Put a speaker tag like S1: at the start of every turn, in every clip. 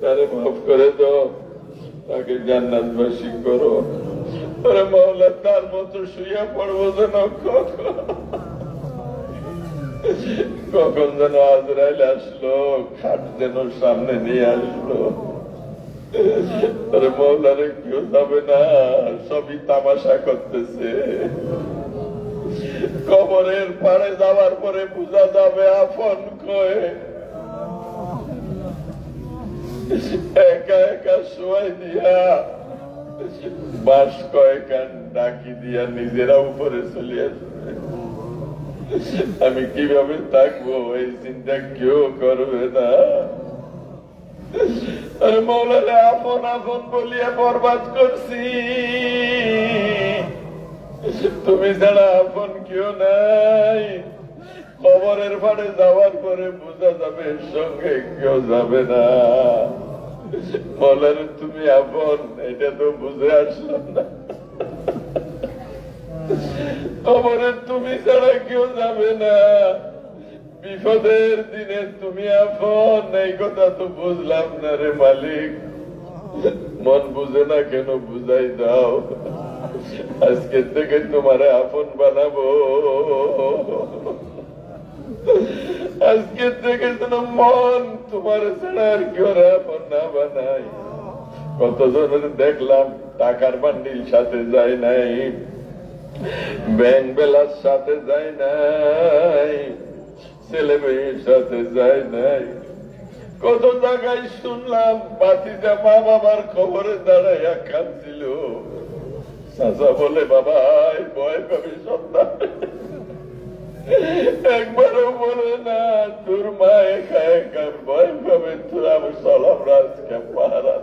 S1: তারে মাফ করে দাও, তাকে জান্নাতবাসী করো। আরে মাওলা, তার মতো শুয়ে পড়ব যেন কখন? যেন আজরাইল আসলো, খাট যেন সামনে নিয়ে আসলো। আরে মৌলারে কেউ যাবে না, সবই তামাশা করতেছে। কবরের পাড়ে যাওয়ার পরে বোঝা যাবে আপন কয়ে একা একা শোয়াই দিয়া। বাস কয়েকান ডাকি দিয়া নিজেরা উপরে চলে আসবে। আমি কীভাবে থাকব? এই চিন্তা কেউ করবে না। আরে মৌলারে আপন আপন বলিয়া বরবাদ করছি। তুমি ছাড়া আপন কেউ নাই। খবরের পাড়ে যাওয়ার পরে বোঝা যাবে সঙ্গে কেউ যাবে না। বলেন, তুমি আপন, এটা তো বুঝে আসলাম না। খবরের তুমি ছাড়া কেউ যাবে না। বিপদের দিনে তুমি আপন, এই কথা তো বুঝলাম না রে মালিক। মন বুঝে না কেন বুঝাই দাও। আজকে থেকে তোমারে আপন বানাবো। আজকে থেকে যেন মন তোমার ছাড়া আর না বানাই দেখলাম টাকার বান্ডিল সাথে যায় নাই, ব্যাংক বেলার সাথে যায় নাই, ছেলে মেয়ের সাথে যায় নাই। কত জায়গায় শুনলাম বাতিজা মা বাবার খবরে দাঁড়াইয়া কাঁদছিল। চাচা বলে বাবা ভয় পাবি সন্তান। একবারও বলে না তোর মা একা একা ভয় পাবে তোর আমি সলাম রাজকে পাহারা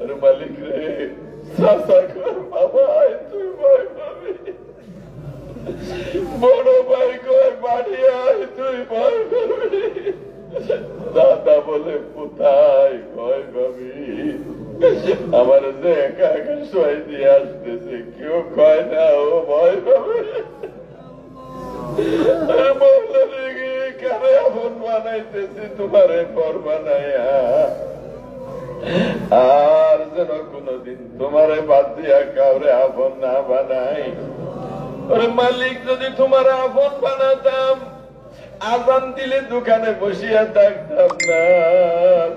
S1: আরে মালিক রে চাচা কর বাবা এই তুই ভয় পাবি বড় ভাই কয় বাড়ি আয় তুই ভয় করবি দাদা বলে কোথায় ভয় পাবি আমার যে একা একা শোয়াই দিয়ে আসতেছে কেউ কয় না ও ভয় পাবে আরে মহল্লা রেগে কারে আপন বানাইতেছি তোমারে পর বানাইয়া আর যেন কোনদিন তোমারে বাদ দিয়া কাউরে আপন না বানাই ওরে মালিক, যদি তোমার আপন বানাতাম, আজান দিলে দোকানে বসিয়া থাকতাম না,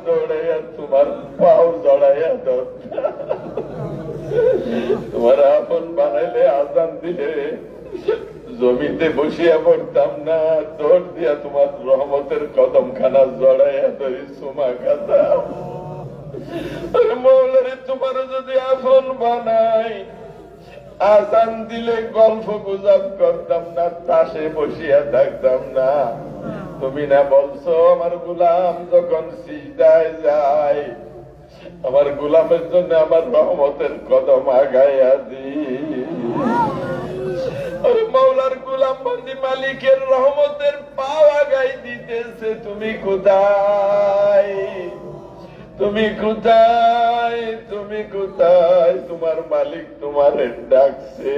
S1: দৌড়াইয়া তোমার পাও জড়াইয়া তোমার আপন বানাইলে আজান দিলে জমিতে বসিয়া পড়তাম না, দৌড় দিয়া তোমার রহমতের কদম খানা জড়াইয়া ধরি, সুমা খাতাম। মৌলারে, তোমার যদি আপন বানাই আসান দিলে গল্প গুজব করতাম না, তাসে বসিয়া থাকতাম না। তুমি না বলছো, আমার গুলাম যখন সিজদায় যায়, আমার গুলামের জন্য আমার রহমতের কদম আগাইয়া দি মৌলার গুলাম বন্দি মালিকের রহমতের পাও আগাই দিতেছে, তুমি কোথায়? তুমি কোথায় তুমি কোথায়? তোমার মালিক তোমার ডাকছে।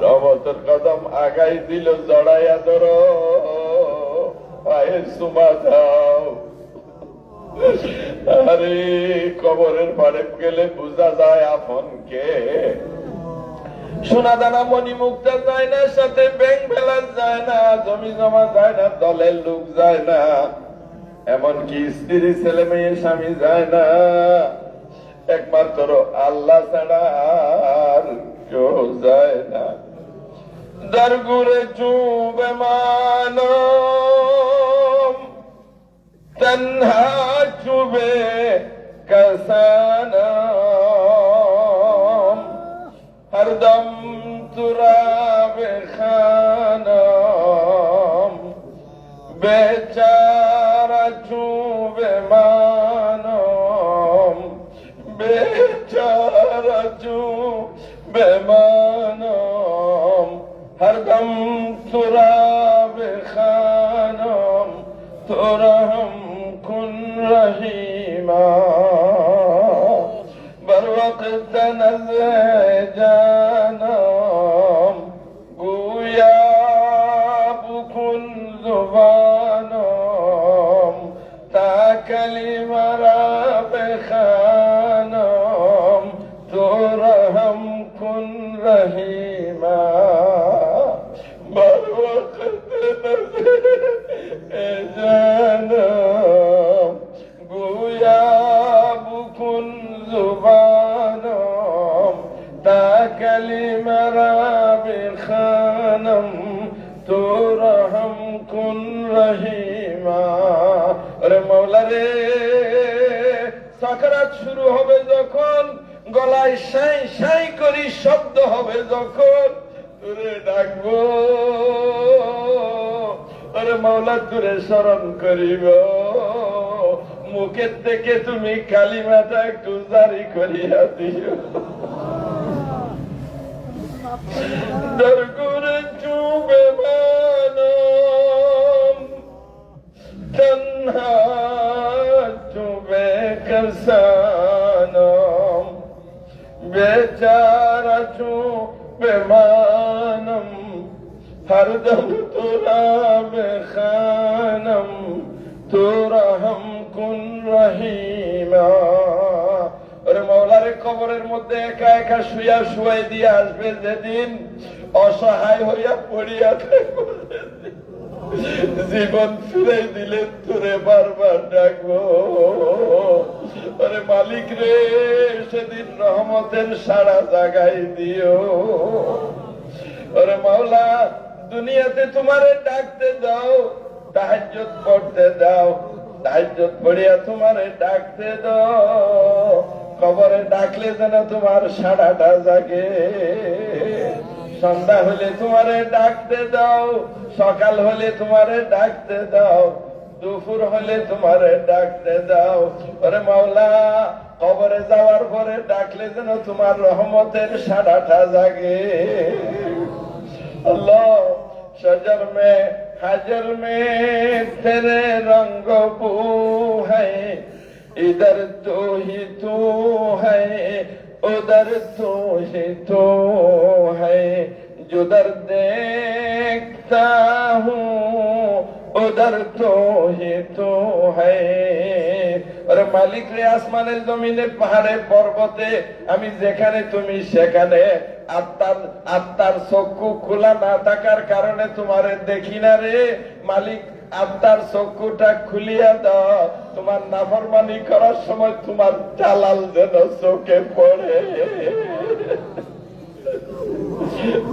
S1: রহমতের কদম আগাই দিল, জড়াইয়া ধরো। পায়ে সুমা দাও। আরে, কবরের পাড়ে গেলে বোঝা যায় আপন কে। সোনা দানা মণি মুক্তা যায় না, সাথে ব্যাংক ব্যালেন্স যায় না, জমি জমা যায় না, দলের লোক যায় না। এমনকি স্ত্রী ছেলে মেয়ে, স্বামী যায় না। একমাত্র আল্লাহ ছাড়া আর কেউ যায় না। দরগুরে চুবে মানম তন্হা চুবে কসানম হরদম তুরাবে খানম বেচারা চুবে মানম বেচারা চুবে মানম হরদম তুরাবে খানম তুরহম কুন রহিমা بر وقت نزع کلمه را بخانم تو রহম কুন রহিমা রে মৌলা রে সাকারাত শুরু হবে যখন গলায় সাই সাই করি শব্দ হবে যখন তোরে ডাকবো ওরে মাওলা তোরে স্মরণ করিব মুখের থেকে তুমি কালিমাটা একটু জারি করিয়া দিও বেচারু বেমানম হরদম তোরা বেখানম তোরা হম কুন রহিমা মৌলারে কবরের মধ্যে একা একা শুয়া শুয়াই দিয়ে আসবে যেদিন অসহায় হইয়া পড়িয়া জীবন ফিরে দিলে তোরে বারবার ডাকবো। ওরে মালিক রে, সেদিন রহমতের সারা জাগাই দিও। ওরে মাওলা, দুনিয়াতে তোমারে ডাকতে দাও, তাহাজ্জুদ পড়তে দাও। তাহাজ্জুদ পড়িয়া তোমারে ডাকতে দাও। কবরে ডাকলে যেন তোমার সাড়াটা জাগে। সন্ধ্যা হলে তোমারে ডাকতে দাও, সকাল হলে তোমারে ডাকতে দাও, দুপুর হলে তোমারে ডাকতে দাও। ওরে মাওলা, কবরে যাওয়ার পরে ডাকলে যেন তোমার রহমতের সাড়াটা জাগে। সজর মে হাজর মে তেরে রঙ্গ বু হ্যাঁ ادھر তো ہی তো ہے তো تو ہی তো ہے جو در دیکھتا ہوں ادھر মালিক রে, আসমানে, জমিনে, পাহাড়ে, পর্বতে, আমি যেখানে, তুমি সেখানে। আত্মার আত্মার চক্ষু খোলা না থাকার কারণে তোমারে দেখি না রে। মালিক আত্মার চক্ষুটা খুলিয়া দাও। তোমার নাফরমানি করার সময় তোমার চালাল যেন চোখে পড়ে।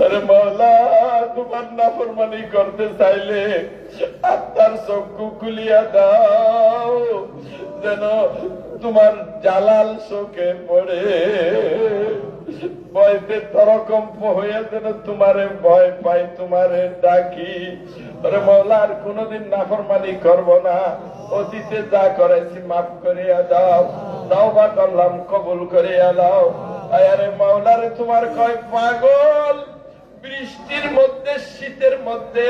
S1: আরে মাওলা, তোমার নাফরমানি করতে চাইলে আত্মার চক্ষু খুলিয়া দাও, যেন তোমার জালাল চোখে পড়ে। ভয়তে তরকম্প হয়ে যেন তোমারে ভয় পাই, তোমারে ডাকি। আরে মাওলা আর কোনোদিন নাফরমানি করব না। অতীতে যা করেছি মাফ করিয়া দাও দাও বা করলাম, কবুল করিয়া দাও। আরে মাওলারে তোমার কয় পাগল? বৃষ্টির মধ্যে, শীতের মধ্যে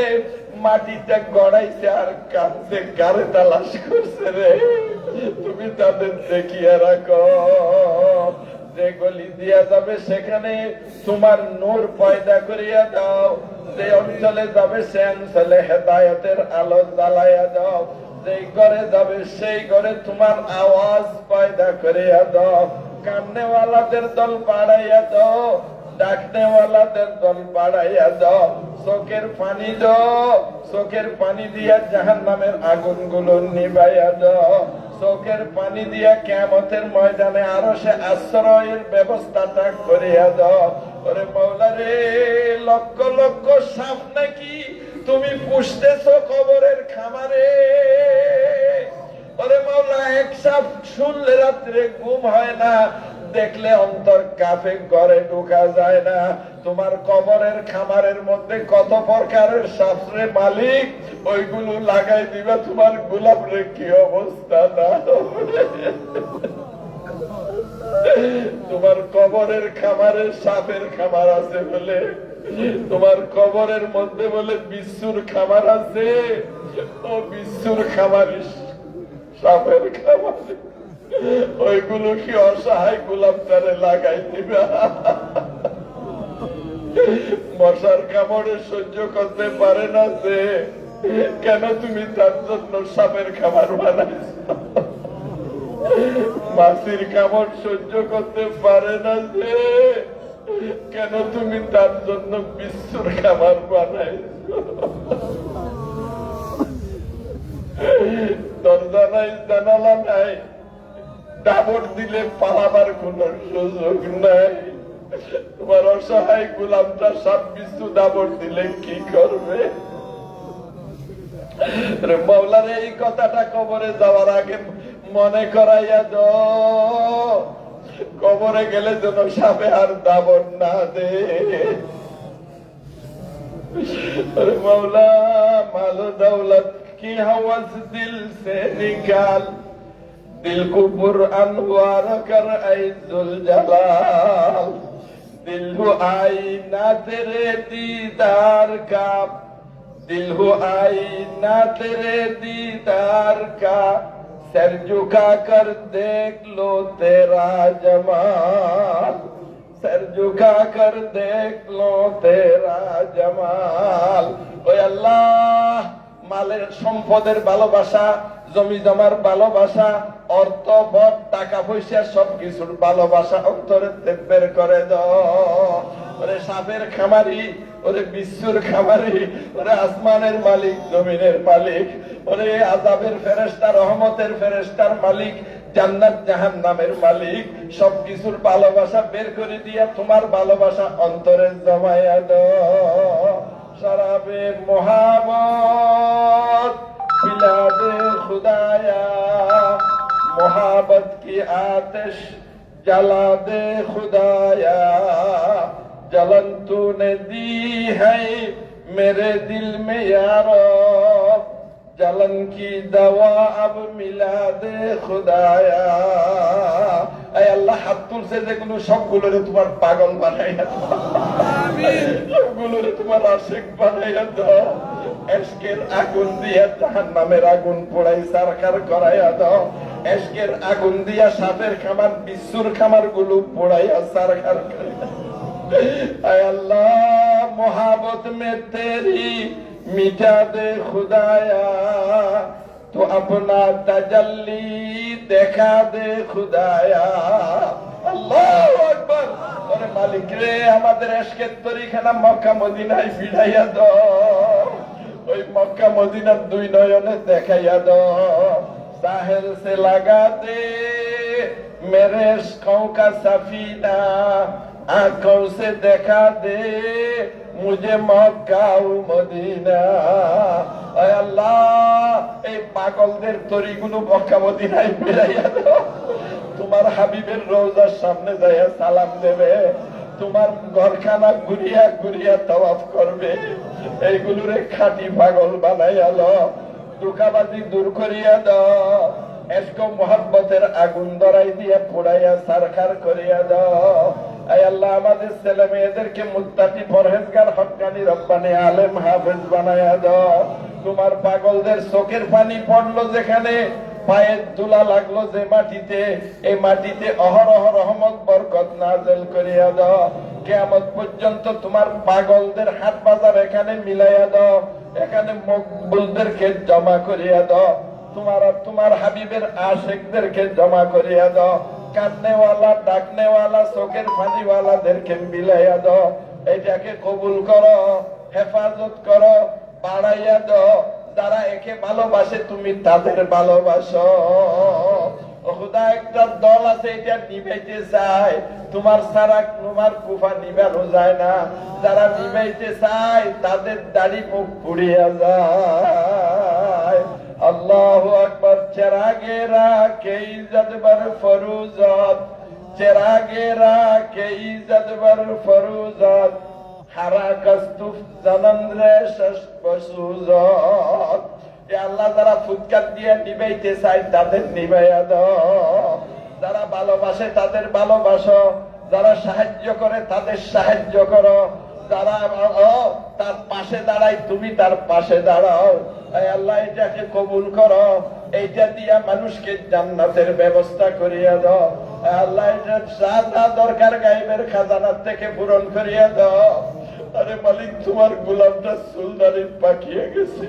S1: মাটিটা গড়াইছে আর কাঁদছে গাড়ে তালাশ করছে রে? তুমি তাদের দেখিয়ে রাখো। যে গলি দিয়া যাবে, সেখানে তোমার নূর পয়দা করিয়া দাও। যে অঞ্চলে যাবে, সে অঞ্চলে হেদায়তের আলো জ্বালাইয়া দাও। যেই ঘরে যাবে, সেই ঘরে তোমার আওয়াজ পয়দা করিয়া দাও। কান্নেওয়ালাদের দল বাড়াইয়া দাও, ডাকনেওয়ালাদের দল বাড়াইয়া দাও। চোখের পানি দাও চোখের পানি দিয়া জাহান নামের আগুনগুলো নিবাইয়া দাও। চোখের পানি দিয়া কেমতের ময়দানে আরও সে আশ্রয়ের ব্যবস্থাটা করিয়া দাও। ওরে মৌলা রে, লক্ষ লক্ষ সাপ নাকি তুমি পুষতেছ কবরের খামারে। ওরে মাওলা, এক সাপ শুনলে রাত্রে ঘুম হয় না দেখলে অন্তর কাফে ঘরে ঢোকা যায় না। তোমার কবরের খামারের মধ্যে কত প্রকারের শাস্ত্রে মালিক, ওইগুলো লাগাই দিবা, তোমার গোলাপ রে কি অবস্থা না? তোমার কবরের খামারে সাপের খামার আছে বলে, তোমার কবরের মধ্যে বলে বিশ্বর খামার আছে। ও বিশ্বর খামার, সাপের খামার। ওইগুলো কি অসহায় গোলাপ তারে লাগাই দিবা? মশার কামড়ে সহ্য করতে পারে না যে, কেন তুমি তার জন্য সাপের খাবার বানাইছ? মাসির কামড় সহ্য করতে পারে না যে, কেন তুমি তার জন্য বিশ্বর খাবার বানাইছ? দরজা নাই, জানালা নাই ডাবর দিলে পালাবার কোন সুযোগ নাই। তোমার অসহায় গোলামটা কিছু ডাবর দিলে কি করবে? মাওলার, এই কথাটা কবরে যাওয়ার আগে মনে করাইয়া দ কবরে গেলে যেন সাপে আর দাবর না দে। মাওলা, মালো দৌলত কি হাওয়াজ দিল সে নিকাল? निकाल दिल को पुरअनवार कर ऐजुल जलाल दिल हो आईना तेरे दीदार का दिल हो आईना तेरे दीदार का सर झुका कर देख लो तेरा जमाल सर झुका कर देख लो तेरा जमाल ওই আল্লাহ মালের সম্পদের ভালোবাসা জমি জমার ভালোবাসা, অর্থ, বট, টাকা পয়সা সব কিছুর ভালোবাসা অন্তরে বের করে দাও ওরে সাপের খামারি, ওরে বিশ্বর খামারি, ওরে আসমানের মালিক, জমিনের মালিক, ওরে আজাবের ফেরেস্তা রহমতের ফেরেস্তার মালিক, জান্নাত জাহান নামের মালিক, সবকিছুর ভালোবাসা বের করে দিয়া তোমার ভালোবাসা অন্তরে জমায়া দাও শরাবে মোহাম্মদ পিলা দে খুদায়া मोहब्बत की आतिश जला दे खुदाया जलन तूने दी है मेरे दिल में यारो जलन की दवा अब मिला दे खुदाया এই আল্লাহ হাত তুলছে যেগুলো সবগুলোরে তোমার পাগল বানাইয়া দাও সবগুলোরে তোমার আশেক বানাইয়া দাও এসকের আগুন দিয়া জাহান নামের আগুন পোড়াই সারকার করাইয়া দাও। এসকের আগুন দিয়া সাপের খামার বিশ্বর খামারগুলো পোড়াইয়া সারকার করাইয়া আল্লাহ, মোহাবত মে তেরি মিটা দে খুদায়া। তো আপনা তাজাল্লি দেখা দে খুদায়া। আল্লাহ আকবার। মালিক রে, আমাদের এসকের তরিখানা মক্কা মদিনায় ফিরাইয়া দাও। ওই মক্কা মদিনার দুই নয়নে দেখাইয়া দাও। সাহেল সে লাগাতে মেরে কৌকা সাফিনা আঁকর সে দেখা দে মুজে মক্কা ও মদিনা। আল্লাহ, এই পাগলদের তরিগুলো মক্কা মদিনায় বেড়াইয়া দাও। তোমার হাবিবের রোজার সামনে যাইয়া সালাম দেবে। তোমার ঘরখানা ঘুরিয়া ঘুরিয়া তওয়াফ করবে। এইগুলোরে খাঁটি পাগল বানাইয়া লো। দুকাবাজি দূর করিয়া দাও এসকো মোহাব্বতের আগুন ধরাই দিয়ে পোড়াইয়া সারখার করিয়া দাও আয় আল্লাহ, আমাদের ছেলে মেয়েদেরকে মুত্তাকি পরহেজগার, হকানি, রব্বানি, আলেম, হাফেজ বানাইয়া দাও তোমার পাগলদের চোখের পানি পড়ল যেখানে পায়ের দুলা লাগল যে মাটিতে, এই মাটিতে অহরহ রহমত, বরকত নাজেল করিয়া দাও। কেয়ামত পর্যন্ত তোমার পাগলদের হাট বাজার এখানে মিলাইয়া দাও, এখানে মকবুলদেরকে জমা করিয়া দাও। তোমার আর তোমার হাবিবের আশেকদেরকে জমা করিয়া দাও। কান্নেওয়ালা ডাকনেওয়ালা, চোখের পানিওয়ালাদেরকে মিলাইয়া দাও। এটাকে কবুল করো, হেফাজত করো, বাড়াইয়া দাও। যারা একে ভালোবাসে, তুমি তাদের ভালোবাসো। একটা দল আছে, এটা চায়। তোমার সারা, তোমার কুফা যায় না। যারা চায়, তাদের দাড়ি মুখ পুড়িয়া যায়। আল্লাহ আকবর চেরাগে রাখে ইজ্জত বর ফরুজত? চেরাগে রাখে ইজ্জত বর ফরুজত? আল্লাহ যারা ফুৎকার দিয়ে চায়, তাদের নিবাইয়া যারা ভালোবাসে, তাদের ভালোবাসো। যারা সাহায্য করে, তাদের সাহায্য করো। যারা তার পাশে দাঁড়াই তুমি তার পাশে দাঁড়াও। আল্লাহ, এটাকে কবুল করো। এইটা দিয়া মানুষকে জান্নাতের ব্যবস্থা করিয়া দাও। আল্লাহ, এটা যা দরকার গাইবের খাজানার থেকে পূরণ করিয়া দাও। আরে মালিক, তোমার গোলামটা সুলদারির পাকিয়ে গেছে।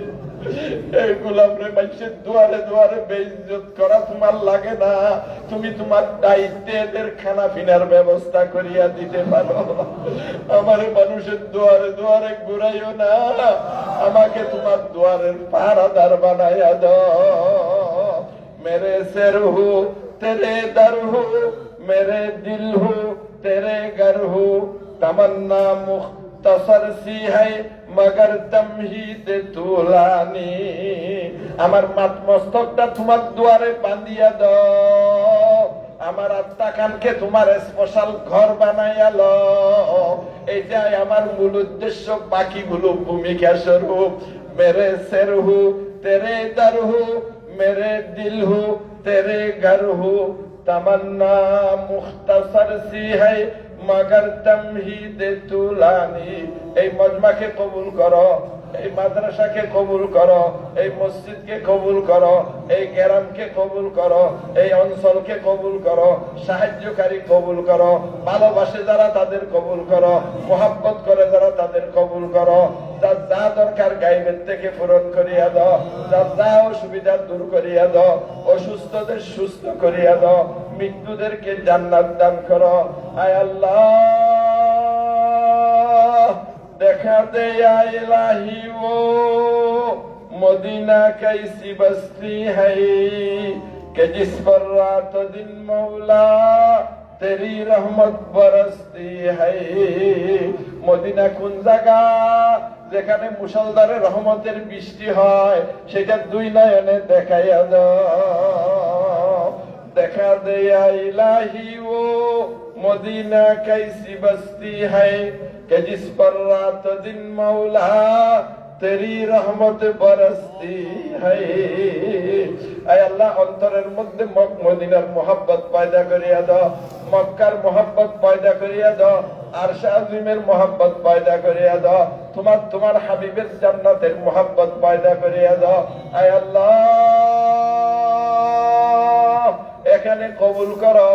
S1: এই গোলাম রে মানুষের দুয়ারে দুয়ারে বেইজত করা তোমার লাগে না। তুমি তোমার দায়িত্বে এদের খানা পিনার ব্যবস্থা করিয়া দিতে পারো। আমার মানুষের দুয়ারে দুয়ারে ঘুরাইও না। আমাকে তোমার দুয়ারের পাহারাদার বানাইয়া দাও। মেরে সের হু তেরে দার হু মেরে দিল হু তেরে গর হু তামান্না মুখ আমার মাত মস্তকটা তোমার দুয়ারে বান্ধিয়া দ আমার আত্মা খানকে তোমার স্পেশাল ঘর বানাইয়া ল এইটাই আমার মূল উদ্দেশ্য বাকিগুলো ভূমিকা স্বরূপ। মেরে সের হু তেরে দর হু মেরে দিল হু তেরে ঘর হু তামান্না মুখতসর সি হাই মাগার তামহিদে তুলানি। এই মজমাকে কবুল করো, এই মাদ্রাসাকে কবুল করো, এই মসজিদকে কবুল করো, এই গ্রামকে কবুল করো, এই অঞ্চলকে কবুল করো, সাহায্যকারী কবুল করো, ভালোবাসে যারা তাদের কবুল করো, মোহাব্বত করে যারা তাদের কবুল করো। যার যা দরকার গাইবের থেকে পূরণ করিয়া দাও। যার যা অসুবিধা দূর করিয়া দাও। অসুস্থদের সুস্থ করিয়া দাও। মৃত্যুদেরকে জান্নাত দান করো। আয় আল্লাহ, দেখা দে ইলাহি ও। মদিনা কাইসি বস্তি হাই, কে জিস পর রাত দিন মৌলা। তেরি রহমত বরসতি হাই মদিনা কোন জায়গা? যেখানে মুসলদারে রহমতের বৃষ্টি হয় সেটা দুই নয়নে দেখাইয়া দেখা দেয়া ইলাহি ও মদিনা কাইসি বস্তি হাই কেজিস পর রাত দিন মৌলা তেরি রহমত বরসতি হাই আল্লাহ, অন্তরের মধ্যে মদিনার মোহাব্বত পায়দা করিয়া দাও। মক্কার মোহাব্বত পয়দা করিয়া দাও আর শাহিমের মোহাব্বত পয়দা করিয়া দাও, তোমার তোমার হাবিবের জান্নাতের মোহাব্বত পয়দা করিয়া দাও। আয় আল্লাহ, এখানে কবুল করো।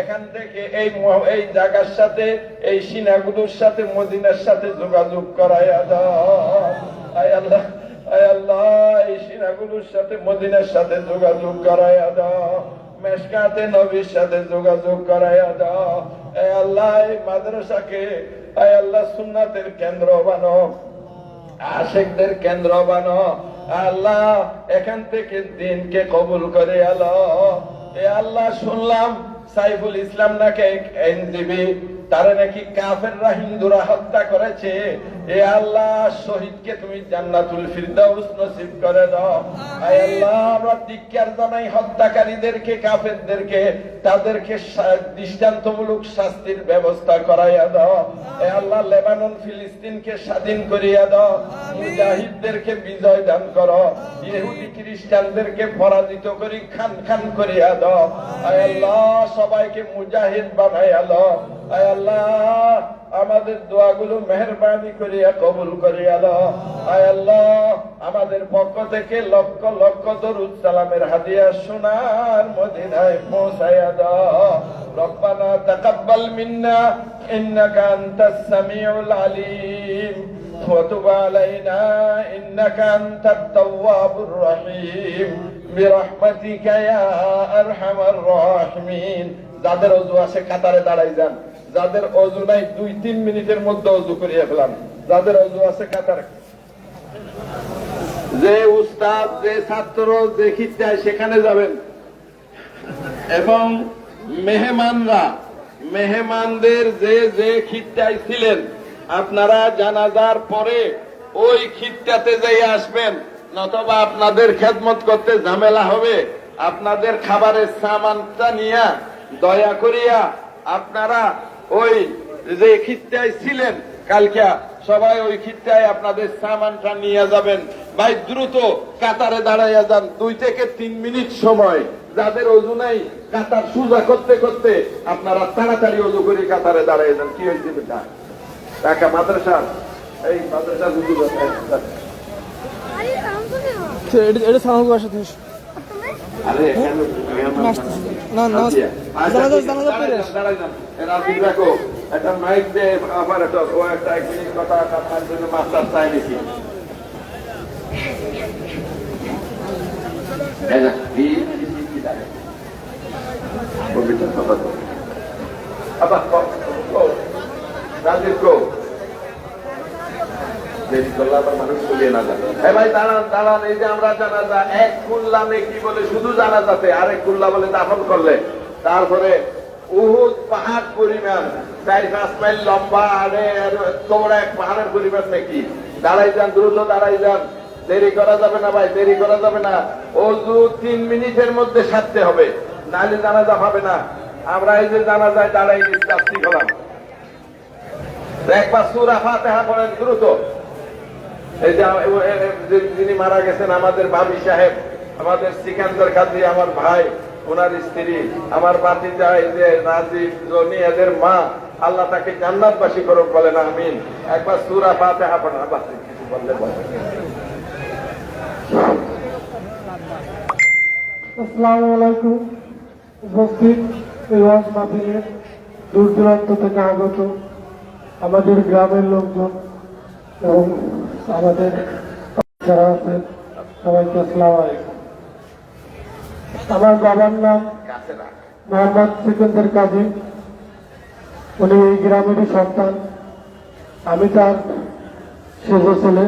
S1: এখান থেকে এই এই জায়গার সাথে, এই সিনাগুলোর সাথে, মদিনার সাথে যোগাযোগ করাইয়া দাও। আয় আল্লাহ আয় আল্লাহ, এই সিনাগুলোর সাথে, মদিনার সাথে যোগাযোগ করাইয়া দাও। মেশকাতে নবীর সাথে যোগাযোগ করাইয়া দাও আয় আল্লাহ, এই মাদ্রাসাকে আয় আল্লাহ সুন্নাতের কেন্দ্র বানো। আশেকদের কেন্দ্র বানো। আল্লাহ, এখান থেকে দিনকে কবুল করে আলো। এ আল্লাহ, শুনলাম সাইফুল ইসলাম নাকি এক আইনজীবী তারা নাকি কাফেররা হিন্দুরা হত্যা করেছে। এ আল্লাহ শহীদকে তুমি জান্নাতুল ফিরদাউস নসিব করে দাও। আয় আল্লাহ আমরা ধিক্কার জানাই হত্যাকারীদেরকে কাফেরদেরকে তাদেরকে দৃষ্টান্তমূলক শাস্তির ব্যবস্থা করাইয়া দাও। এ আল্লাহ লেবানন ফিলিস্তিনকে স্বাধীন করিয়া দাও। মুজাহিদদেরকে বিজয় দান করো। ইহুদি খ্রিস্টানদেরকে পরাজিত করি খান খান করিয়া দাও। আয় আল্লাহ সবাইকে মুজাহিদ বানাইয়া দাও। আয় আল্লাহ আমাদের দোয়াগুলো মেহরবানি করিয়া কবুল করিয়া দাও আয় আল্লাহ আমাদের পক্ষ থেকে লক্ষ লক্ষ দরুদ সালামের হাদিয়া সোনার মদিনায় পৌঁছাইয়া দাও রব্বানা তাকাব্বাল মিন্না ইন্নাকা আনতাস সামিউল আলিম وتب علينا إنك أنت التواب الرحيم برحمتك يا أرحم الراحمين যাদের অজু আছে কাতারে দাঁড়াই যান যাদের অজু নাই, দুই, তিন মিনিটের মধ্যে অজু করিয়া ফেলান যাদের অজু আছে, কাতার। যে উস্তাদ, যে ছাত্র যে খিত্তায় সেখানে যাবেন। এবং মেহমানরা, মেহমানদের যে যে খিত্তায় ছিলেন, আপনারা জানাজার পরে ওই খিত্তাতে যাই আসবেন। নতবা আপনাদের খেদমত করতে ঝামেলা হবে। আপনাদের খাবারের সামানটা নিয়ে দয়া করিয়া আপনারা ওই যে খিত্তায় ছিলেন কালকে সবাই ওই খিত্তায় আপনাদের সামানটা নিয়ে যাবেন। ভাই দ্রুত কাতারে দাঁড়াইয়া যান দুই থেকে তিন মিনিট সময়। যাদের অজু নাই কাতার সুজা করতে করতে আপনারা তাড়াতাড়ি অজু করে কাতারে দাঁড়াইয়া যান। কি হয়েছে বেটা? টাকা মাদ্রাসা এই মাদ্রাসা
S2: তো এটা এটা সালাম
S1: একটা মাইক দে অপারেটর ও একটা এক মিনিট কথা কাটার জন্য মাস্টার চাই নাকি? পবিত্র কথা তো। আবার ক- ক- রাজীব কো দেরি করলে আবার মানুষ চলিয়ে না যায়। এ ভাই, দাঁড়ান দাঁড়ান, এই যে আমরা এক কি বলে? শুধু কুল্লা বলে দাফন করলে। তারপরে উহুদ পাহাড় পরিমাণ, চার পাঁচ মাইল লম্বা, আরে তোমরা এক পাহাড়ের পরিমাণ নাকি? দাঁড়াই যান, দ্রুত দাঁড়াই যান। দেরি করা যাবে না ভাই, দেরি করা যাবে না। অজু তিন মিনিটের মধ্যে সারতে হবে, নাহলে জানাজা হবে না। আমরা এই যে জানাজায় দাঁড়াই যাত্রী হলাম একবার সুরা ফাতেহা পড়েন, দ্রুত। এই যে যিনি মারা গেছেন, আমাদের ভাবি সাহেব, আমাদের সিকান্দার কাজী আমার ভাই, ওনার স্ত্রী, আমার বাতিজা এই যে জনি, এদের মা, আল্লাহ তাকে জান্নাতবাসী করুক বলেন, আমিন। একবার সুরা পড়েন বললে
S3: উপস্থিত দূর দূরান্ত থেকে আগত আমাদের গ্রামের লোকজন এবং আমাদের সবাইকে আসসালামু আলাইকুম। আমার বাবার নাম মোহাম্মদ সিকন্দর কাজী। উনি এই গ্রামেরই সন্তান। আমি তার শেষ ছেলে।